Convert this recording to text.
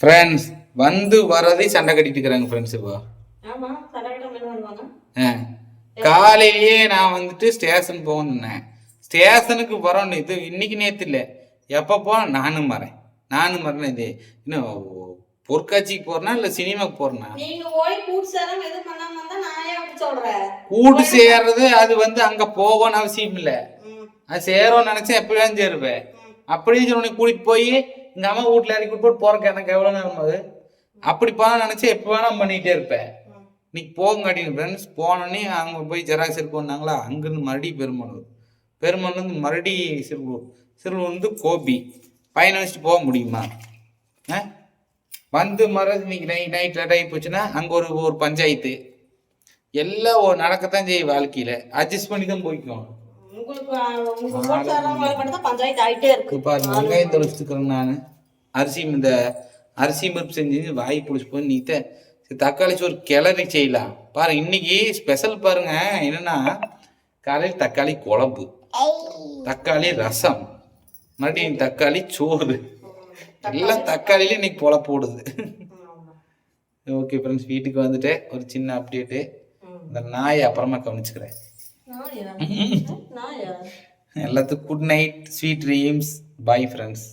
Friends வந்து வரதே சண்டை கட்டிட்டு இருக்கிறாங்க ஃப்ரெண்ட்ஸ் இப்போ. காலையிலேயே நான் வந்துட்டு ஸ்டேஷன் போகணுன்னேன் ஸ்டேஷனுக்கு வரோன்னு இது இன்னைக்கு நேத்து இல்லை. எப்போ போனால் நானும் வரேன். நானும் வரேன் இது. இன்னும் பொற்காட்சிக்கு போறேனா இல்லை சினிமாக்கு போறேனா? கூட்டு சேரம் சேர்றது அது வந்து அங்கே போகணும்னு அவசியம் இல்லை. அது சேரோன்னு நினச்சா எப்படியும் சேருவேன். சரி உன்னை கூட்டிட்டு போய் எங்கள் அம்மா வீட்டில் இறக்கி போட்டு போறக்கு எனக்கு எவ்வளோ நேரம் அது அப்படி போன நினச்சா எப்போ வேணா பண்ணிகிட்டே இருப்பேன். இன்னைக்கு போங்கடி ஃப்ரெண்ட்ஸ் போனோடனே அங்கே போய் ஜெராக்ஸ் இருக்குன்னாங்களா அங்கேருந்து மறுபடியும் பெருமனூர் பெருமனூர்லேருந்து மறுபடியும் சிறுவூர். சிறுவூர் வந்து கோபி. பையனை வச்சுட்டு போக முடியுமா? ஆ? வந்து மறுபடியும் இன்னைக்கு நைட் நைட் லேட் ஆகி போச்சுன்னா அங்கே ஒரு ஒரு பஞ்சாயத்து. எல்லாம் நடக்கத்தான் செய்யும் வாழ்க்கையில். அட்ஜஸ்ட் பண்ணி தான் போய்க்கும் உங்களுக்கு வெங்காயம் தொலைச்சிட்டுக்கிறேன் நான். அரிசி இந்த அரிசி பருப்பு செஞ்சு வாய் பிடிச்சி போய் நீத்த சரி, தக்காளி சோறு கிளறி செய்யலாம் பாருங்க இன்னைக்கு ஸ்பெஷல் பாருங்க என்னன்னா காலையில் தக்காளி குழம்பு தக்காளி ரசம் மறுபடியும் தக்காளி சோறு. எல்லாம் தக்காளியில இன்னைக்கு பொழப்பு போடுது ஓகே ஃப்ரெண்ட்ஸ் வீட்டுக்கு வந்துட்டு ஒரு சின்ன அப்டேட்டு இந்த நாயை அப்புறமா கவனிச்சுக்கிறேன். எல்லாத்துக்கும் good night sweet dreams bye friends